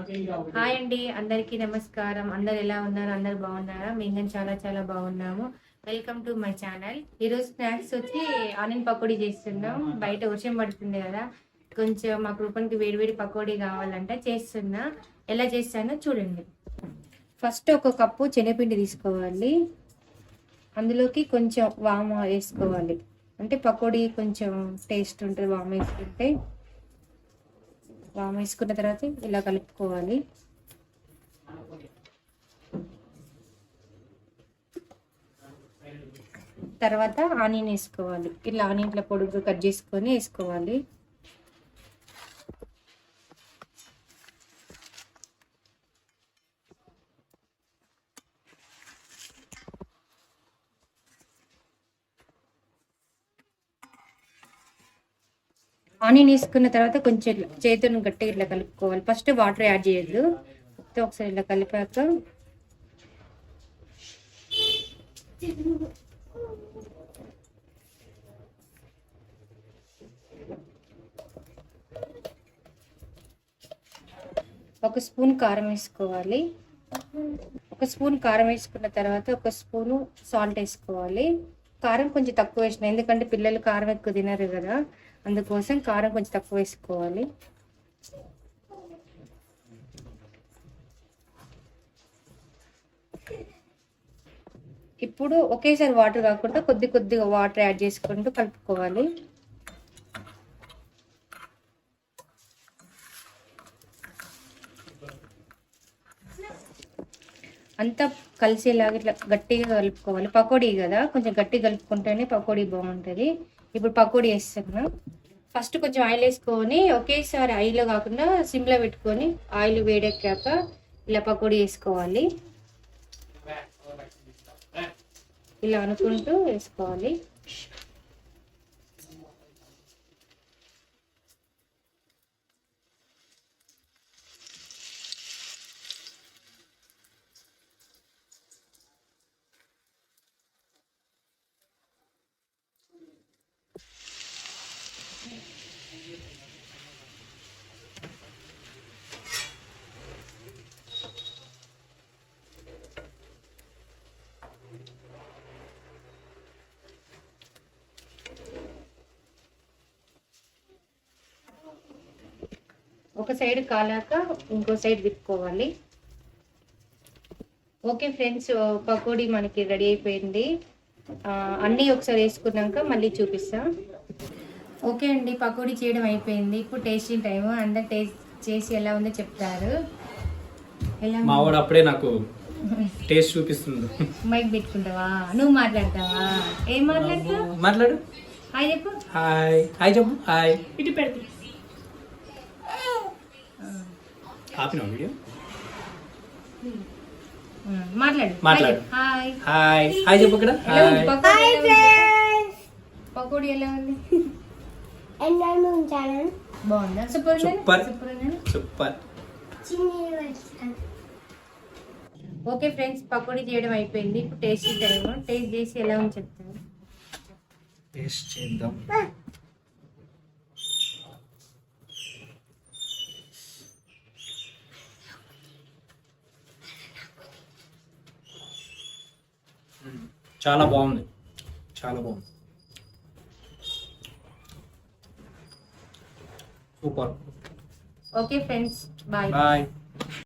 Hi అండి అందరికీ నమస్కారం. అందరు ఎలా ఉన్నారు? అందరు బాగున్నారా? మేము చాలా చాలా బాగున్నాము. వెల్కమ్ టు మై ఛానల్ ఈరోజు స్నాక్స్ వచ్చి ఆనియన్ పకోడీ చేస్తున్నాం. బయట వర్షం పడుతుంది కదా. కొంచెం మా రూపానికి వేడివేడి పకోడీ కావాలంటే చేస్తున్నా. ఎలా చేస్తానో చూడండి. ఫస్ట్ ఒక కప్పు శనగపిండి తీసుకోవాలి. అందులోకి కొంచెం వామ వేసుకోవాలి. అంటే పకోడీ కొంచెం టేస్ట్ ఉంటుంది వామ వేసుకుంటే. వామ వేసుకున్న తర్వాత ఇలా కలుపుకోవాలి. తర్వాత ఆనియన్ వేసుకోవాలి. ఇట్లా ఆనియన్ ఇట్లా పొడుగు కట్ చేసుకొని వేసుకోవాలి. ఆనియన్ వేసుకున్న తర్వాత కొంచెం చేతులను గట్టిగా ఇట్లా కలుపుకోవాలి. ఫస్ట్ వాటర్ యాడ్ చేయొద్దు. మొత్తం ఒకసారి ఇట్లా కలిపాక ఒక స్పూన్ కారం వేసుకోవాలి. ఒక స్పూన్ కారం వేసుకున్న తర్వాత ఒక స్పూను సాల్ట్ వేసుకోవాలి. కారం కొంచెం తక్కువ వేసిన ఎందుకంటే పిల్లలు కారం ఎక్కువ తినరు కదా అందుకోసం కారం కొంచెం తక్కువ వేసుకోవాలి. ఇప్పుడు ఒకేసారి వాటర్ కాకుండా కొద్ది కొద్దిగా వాటర్ యాడ్ చేసుకుంటూ కలుపుకోవాలి. అంతా కలిసేలాగా ఇట్లా గట్టిగా కలుపుకోవాలి. పకోడీ కదా కొంచెం గట్టిగా కలుపుకుంటేనే పకోడీ బాగుంటుంది. ఇప్పుడు పకోడీ వేస్తున్నా. ఫస్ట్ కొంచెం ఆయిల్ వేసుకొని ఒకేసారి ఆయిల్లో కాకుండా సిమ్లో పెట్టుకొని ఆయిల్ వేడెక్కాక ఇలా పకోడీ వేసుకోవాలి. ఇలా అనుకుంటూ వేసుకోవాలి. ఒక సైడ్ కాలాక ఇంకో సైడ్ తిప్పుకోవాలి ఓకే ఫ్రెండ్స్ పకోడీ మనకి రెడీ అయిపోయింది. అన్నీ ఒకసారి వేసుకున్నాక మళ్ళీ చూపిస్తా. ఓకే అండి పకోడీ చేయడం అయిపోయింది. ఇప్పుడు టేస్టింగ్ టైం అందరు టేస్ట్ చేసి ఎలా ఉందో చెప్తారు. ఎలా అప్పుడే నాకు టేస్ట్ చూపిస్తుంది మైక్ పెట్టుకుంటావా? నువ్వు మాట్లాడతావా? ఏం మాట్లాడతావు? మాట్లాడు. హాయ్ చెప్పు. హాయ్. హాయ్ చెప్పు. హాయ్. ఇటు పెడుతుంది ఆపిన వీడియో? మాట్లాడు. మాట్లాడు. హాయ్. హాయ్. హాయ్ చెప్పు ఇక్కడ. హాయ్. పకోడీ ఎలా ఉంది? పకోడీ ఎలా ఉంది? ఎన్నడూ ఉంచాను బాగుందా? సూపర్ ఉందా? సూపర్. సూపర్ ఉందా? సూపర్. చిన్ని వచ్చాను ఓకే ఫ్రెండ్స్ పకోడీ చేయడం అయిపోయింది. ఇప్పుడు టేస్ట్ టైం టేస్ట్ చేసి ఎలా ఉంది చెప్తాను. టేస్ట్ చేద్దాం. చాలా బాగుంది. చాలా బాగుంది. Super. Okay friends bye. Bye.